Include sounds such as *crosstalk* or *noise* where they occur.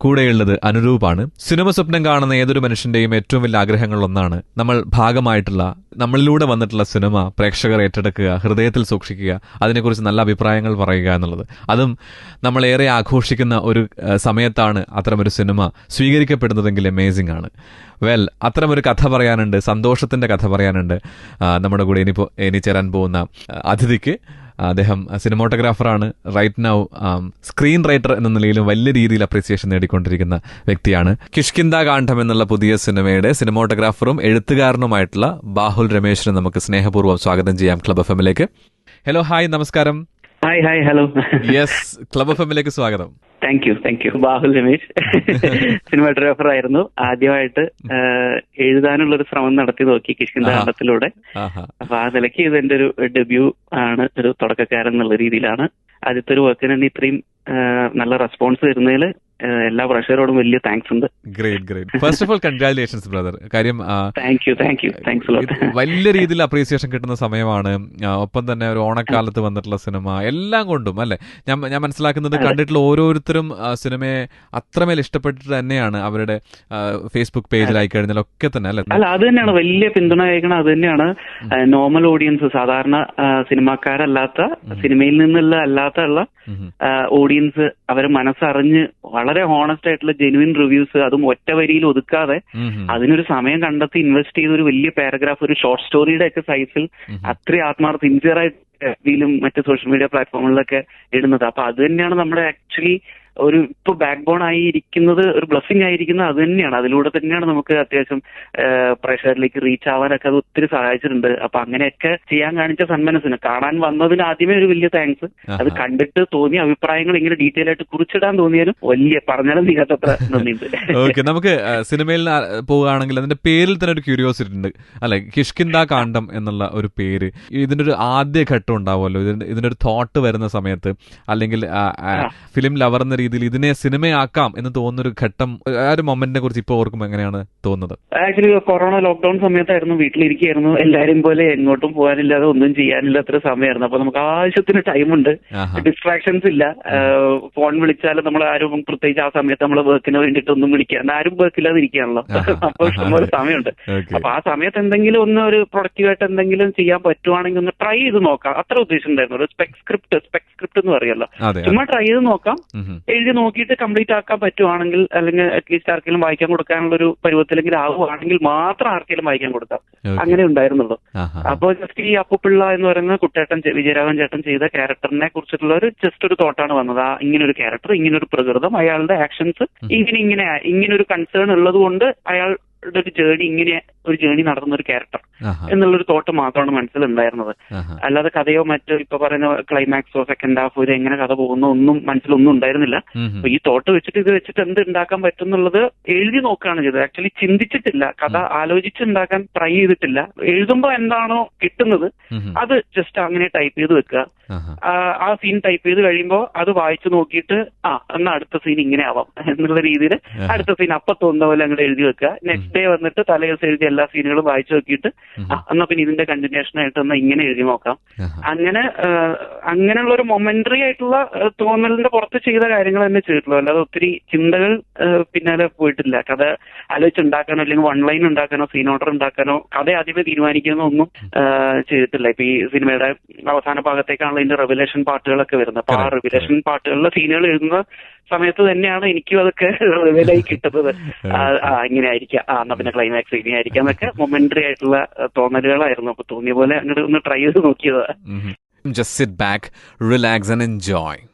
കൂടെയുള്ളത് അനുരൂപാണ്. സിനിമ സ്വപ്നം കാണുന്ന ഏതൊരു മനുഷ്യന്റെയും ഏറ്റവും വലിയ ആഗ്രഹങ്ങളിലൊന്നാണ് നമ്മൾ ഭാഗമായിട്ടുള്ള നമ്മളിലൂടെ വന്നിട്ടുള്ള സിനിമ പ്രേക്ഷകർ ഏറ്റെടുക്കുക ഹൃദയത്തിൽ സൂക്ഷിക്കുക അതിനെക്കുറിച്ച് നല്ല അഭിപ്രായങ്ങൾ പറയുക എന്നുള്ളത്. അതും നമ്മളേറെ ആഘോഷിക്കുന്ന ഒരു സമയത്താണ് അത്തരമൊരു സിനിമ സ്വീകരിക്കപ്പെടുന്നതെങ്കിൽ അമേസിംഗ് ആണ്. വെൽ അത്തരമൊരു കഥ പറയാനുണ്ട് സന്തോഷത്തിന്റെ കഥ പറയാനുണ്ട്. നമ്മുടെ കൂടെ ഇനി ഇനി ചേരാൻ പോകുന്ന അതിഥിക്ക് അദ്ദേഹം സിനിമോട്ടോഗ്രാഫറാണ്. റൈറ്റ് നൗ സ്ക്രീൻ റൈറ്റർ എന്ന നിലയിലും വലിയ രീതിയിൽ അപ്രീസിയേഷൻ നേടിക്കൊണ്ടിരിക്കുന്ന വ്യക്തിയാണ്. കിഷ്കിന്ദ കാണ്ഡം എന്നുള്ള പുതിയ സിനിമയുടെ സിനിമോട്ടോഗ്രാഫറും എഴുത്തുകാരനുമായിട്ടുള്ള ബാഹുൽ രമേശിനെ നമുക്ക് സ്നേഹപൂർവം സ്വാഗതം ചെയ്യാം ക്ലബ് എഫ് എമ്മിലേക്ക് ഹലോ ഹായ് നമസ്കാരം. Hi hi hello yes club F എമ്മിലേക്ക് സ്വാഗതം. Thank you thank you Bahul Ramesh. *laughs* Cinematographer ആയിരുന്നു. ആദ്യമായിട്ട് എഴുതാനുള്ള ഒരു ശ്രമം നടത്തി നോക്കി കിഷ്കിന്ദ ആഹാ. കാണ്ഡത്തിലൂടെ ആഹാ. അപ്പൊ ആ നിലയ്ക്ക് ഇത് എന്റെ ഒരു ഡെബ്യൂ ആണ് ഒരു തുടക്കക്കാരൻ എന്നുള്ള രീതിയിലാണ്. ആദ്യത്തെ ഒരു വർക്കിന് തന്നെ ഇത്രയും നല്ല റെസ്പോൺസ് തരുന്നതിൽ എല്ലാ പ്രഷറോടും വലിയ താങ്ക്സ് ഉണ്ട്. Great great first of all congratulations brother കാര്യം thank you thank you thanks വലിയ രീതിയിൽ അപ്രീസിയേഷൻ കിട്ടുന്ന സമയമാണ്. ഒപ്പം തന്നെ ഒരു ഓണക്കാലത്ത് വന്നിട്ടുള്ള സിനിമ എല്ലാം കൊണ്ടും അല്ലെ? ഞാൻ ഞാൻ മനസ്സിലാക്കുന്നത് കണ്ടിട്ടുള്ള ഓരോരുത്തരും സിനിമയെ അത്രമേൽ ഇഷ്ടപ്പെട്ടിട്ട് തന്നെയാണ് അവരുടെ ഫേസ്ബുക്ക് പേജിലായി കഴിഞ്ഞാൽ ഒക്കെ തന്നെ അല്ലെ? അല്ല അത് തന്നെയാണ്. വലിയ പിന്തുണ കഴിക്കണം അത് തന്നെയാണ്. നോർമൽ ഓഡിയൻസ് സാധാരണ സിനിമാക്കാരല്ലാത്ത സിനിമയിൽ നിന്നുള്ള അല്ലാത്ത ഉള്ള ഓഡിയൻസ് അവർ മനസ്സറിഞ്ഞ് വളരെ ഹോണസ്റ്റ് ആയിട്ടുള്ള ജെനുവിൻ റിവ്യൂസ് അതും ഒറ്റ വരിയിൽ ഒതുക്കാതെ അതിനൊരു സമയം കണ്ടെത്തി ഇൻവെസ്റ്റ് ചെയ്ത ഒരു വലിയ പാരഗ്രാഫ് ഒരു ഷോർട്ട് സ്റ്റോറിയുടെ ഒക്കെ സൈസിൽ അത്രയും ആത്മാർത്ഥ സിൻസിയർ ആയിട്ട് മറ്റ് സോഷ്യൽ മീഡിയ പ്ലാറ്റ്ഫോമുകളിലൊക്കെ ഇടുന്നത്. അപ്പൊ അത് തന്നെയാണ് നമ്മുടെ ആക്ച്വലി ഒരു ഇപ്പൊ ബാക്ക് ബോൺ ആയിരിക്കുന്നത് ഒരു ബ്ലസ്സിംഗ് ആയിരിക്കുന്നത് അത് തന്നെയാണ്. അതിലൂടെ തന്നെയാണ് നമുക്ക് അത്യാവശ്യം പ്രേക്ഷകരിലേക്ക് റീച്ച് ആവാനൊക്കെ അത് ഒത്തിരി സഹായിച്ചിട്ടുണ്ട്. അപ്പൊ അങ്ങനെയൊക്കെ ചെയ്യാൻ കാണിച്ച സന്മനസ്സിന്. കാണാൻ വന്നതിന് ആദ്യമേ ഒരു വലിയ താങ്ക്സ് അത് കണ്ടിട്ട് തോന്നിയ അഭിപ്രായങ്ങൾ ഇങ്ങനെ ഡീറ്റെയിൽ ആയിട്ട് കുറിച്ചിടാൻ തോന്നിയാലും വലിയ പറഞ്ഞാലും തീരാത്തത്ര നന്ദിയുണ്ട്. ഓക്കെ നമുക്ക് സിനിമയിൽ പോവുകയാണെങ്കിൽ അതിന്റെ പേരിൽ തന്നെ ഒരു ക്യൂരിയോസിറ്റി ഉണ്ട്. അല്ലെ കിഷ്കിന്ദ കാണ്ഡം എന്നുള്ള ഒരു പേര്. ഇതിന്റെ ഒരു ആദ്യ ഘട്ടം ഉണ്ടാവുമല്ലോ. ഇതിന്റെ ഇതിന്റെ ഒരു തോട്ട് വരുന്ന സമയത്ത് അല്ലെങ്കിൽ ഫിലിം ലവർ എന്ന രീതിയിൽ ഇതിനെ സിനിമയാക്കാം എന്ന് തോന്നുന്ന ഒരു ഘട്ടം ആ ഒരു മൊമെന്റിനെ കുറിച്ച് ഇപ്പോൾ ഓർക്കുമ്പോൾ എങ്ങനെയാണ് തോന്നുന്നത്? ആക്ച്വലി കൊറോണ ലോക്ക്ഡൌൺ സമയത്തായിരുന്നു വീട്ടിലിരിക്കുകയായിരുന്നു. എല്ലാരും പോലെ എങ്ങോട്ടും പോകാനില്ലാതെ ഒന്നും ചെയ്യാനില്ലാത്തൊരു സമയമായിരുന്നു. അപ്പൊ നമുക്ക് ആവശ്യത്തിന് ടൈം ഉണ്ട് ഡിസ്ട്രാക്ഷൻസ് ഇല്ല. ഫോൺ വിളിച്ചാലും നമ്മൾ ആരും പ്രത്യേകിച്ച് ആ സമയത്ത് നമ്മൾ വർക്കിന് വേണ്ടിട്ട് ഒന്നും വിളിക്കാണ്ട് ആരും വർക്ക് ഇല്ലാതെ ഇരിക്കുകയാണല്ലോ. അപ്പൊ ഇഷ്ടംപോലെ സമയമുണ്ട്. അപ്പൊ ആ സമയത്ത് എന്തെങ്കിലും ഒന്ന് ഒരു പ്രൊഡക്റ്റീവായിട്ട് എന്തെങ്കിലും ചെയ്യാൻ പറ്റുവാണെങ്കിൽ ഒന്ന് ട്രൈ ചെയ്ത് നോക്കാം. അത്ര ഉദ്ദേശമുണ്ടായിരുന്നു ഒരു സ്പെക് സ്ക്രിപ്റ്റ് സ്പെക് സ്ക്രിപ്റ്റ് എന്ന് പറയുമല്ലോ അതെ ചുമ്മാ ട്രൈ ചെയ്ത് നോക്കാം. എഴുതി നോക്കിയിട്ട് കംപ്ലീറ്റ് ആക്കാൻ പറ്റുവാണെങ്കിൽ അല്ലെങ്കിൽ അറ്റ്ലീസ്റ്റ് ആർക്കെങ്കിലും വായിക്കാൻ കൊടുക്കാനുള്ള ഒരു പരുവത്തിലെങ്കിൽ ആവുകയാണെങ്കിൽ മാത്രം ആർക്കെങ്കിലും വായിക്കാൻ കൊടുക്കാം. അങ്ങനെ ഉണ്ടായിരുന്നുള്ളൂ. അപ്പൊ ജസ്റ്റ് ഈ അപ്പുപിള്ള എന്ന് പറയുന്ന കുട്ടേട്ടൻ വിജയരാഘവൻ ചേട്ടൻ ചെയ്ത ക്യാരക്ടറിനെ കുറിച്ചിട്ടുള്ള ഒരു ജസ്റ്റ് ഒരു തോട്ടാണ് വന്നത്. ആ ഇങ്ങനെ ഒരു ക്യാരക്ടർ ഇങ്ങനെ ഒരു പ്രകൃതം അയാളുടെ ആക്ഷൻസ് ഇങ്ങനെ ഇങ്ങനെ ഇങ്ങനെ ഒരു കൺസേൺ ഉള്ളത് കൊണ്ട് അയാളുടെ ഒരു ജേണി ഇങ്ങനെ ഒരു ജേണി നടത്തുന്ന ഒരു ക്യാരക്ടർ. എന്നുള്ളൊരു തോട്ട് മാത്രമാണ് മനസ്സിലുണ്ടായിരുന്നത്. ഉണ്ടായിരുന്നത് അല്ലാതെ കഥയോ മറ്റോ ഇപ്പൊ പറയുന്ന ക്ലൈമാക്സോ സെക്കൻഡ് ഹാഫോ ഇത് എങ്ങനെ കഥ പോകുന്നോ ഒന്നും മനസ്സിലൊന്നും ഉണ്ടായിരുന്നില്ല. അപ്പൊ ഈ തോട്ട് വെച്ചിട്ട് ഇത് വെച്ചിട്ട് എന്ത് ഉണ്ടാക്കാൻ പറ്റും എന്നുള്ളത് എഴുതി നോക്കുകയാണ് ചെയ്തത്. ആക്ച്വലി ചിന്തിച്ചിട്ടില്ല. കഥ ആലോചിച്ചുണ്ടാക്കാൻ ട്രൈ ചെയ്തിട്ടില്ല. എഴുതുമ്പോൾ എന്താണോ കിട്ടുന്നത്. അത് ജസ്റ്റ് അങ്ങനെ ടൈപ്പ് ചെയ്ത് വെക്കുക. ആ, സീൻ ടൈപ്പ് ചെയ്ത് കഴിയുമ്പോൾ അത് വായിച്ചു നോക്കിയിട്ട് ആ എന്നാ അടുത്ത സീൻ ഇങ്ങനെ ആവാം എന്നുള്ള രീതിയിൽ അടുത്ത സീൻ അപ്പൊ തോന്നുന്ന പോലെ അങ്ങോട്ട് എഴുതി വെക്കുക. നെക്സ്റ്റ് ഡേ വന്നിട്ട് തലേ ദിവസം എഴുതിയ എല്ലാ സീനുകളും വായിച്ചു നോക്കിയിട്ട് എന്നാ പിന്നെ ഇതിന്റെ കണ്ടിന്യൂഷൻ ആയിട്ട് എന്നാ ഇങ്ങനെ എഴുതി നോക്കാം. അങ്ങനെ അങ്ങനെയുള്ള ഒരു മൊമെന്ററി ആയിട്ടുള്ള തോന്നലിന്റെ പുറത്ത് ചെയ്ത കാര്യങ്ങൾ തന്നെ ചെയ്തിട്ടുള്ളൂ. അല്ലാതെ ഒത്തിരി ചിന്തകൾ പിന്നാലെ പോയിട്ടില്ല. കഥ ആലോചിച്ചുണ്ടാക്കാനോ അല്ലെങ്കിൽ വൺ ലൈൻ ഉണ്ടാക്കാനോ സീൻ ഓർഡർ ഉണ്ടാക്കാനോ കഥ ആദ്യമേ തീരുമാനിക്കുന്ന ഒന്നും ചെയ്തിട്ടില്ല. ഇപ്പൊ ഈ സിനിമയുടെ അവസാന ഭാഗത്തേക്കാണല്ലോ ഇതിന്റെ റെവലേഷൻ പാട്ടുകളൊക്കെ വരുന്നത്. അപ്പൊ ആ റെവലേഷൻ പാട്ടുകളിലെ സീനുകൾ എഴുതുന്ന സമയത്ത് തന്നെയാണ് എനിക്കും അതൊക്കെ *laughs* റിവലായി കിട്ടുന്നത്. ആ, ഇങ്ങനെ ആയിരിക്കാം ആ എന്നാ പിന്നെ ക്ലൈമാക്സ് ഇങ്ങനെ ആയിരിക്കാം എന്നൊക്കെ മൊമെന്ററി ആയിട്ടുള്ള തോന്നലുകളായിരുന്നു. അപ്പൊ തോന്നിയ പോലെ അങ്ങോട്ട് ഒന്ന് ട്രൈ ചെയ്ത് നോക്കിയതാ. Just sit back, relax, and enjoy.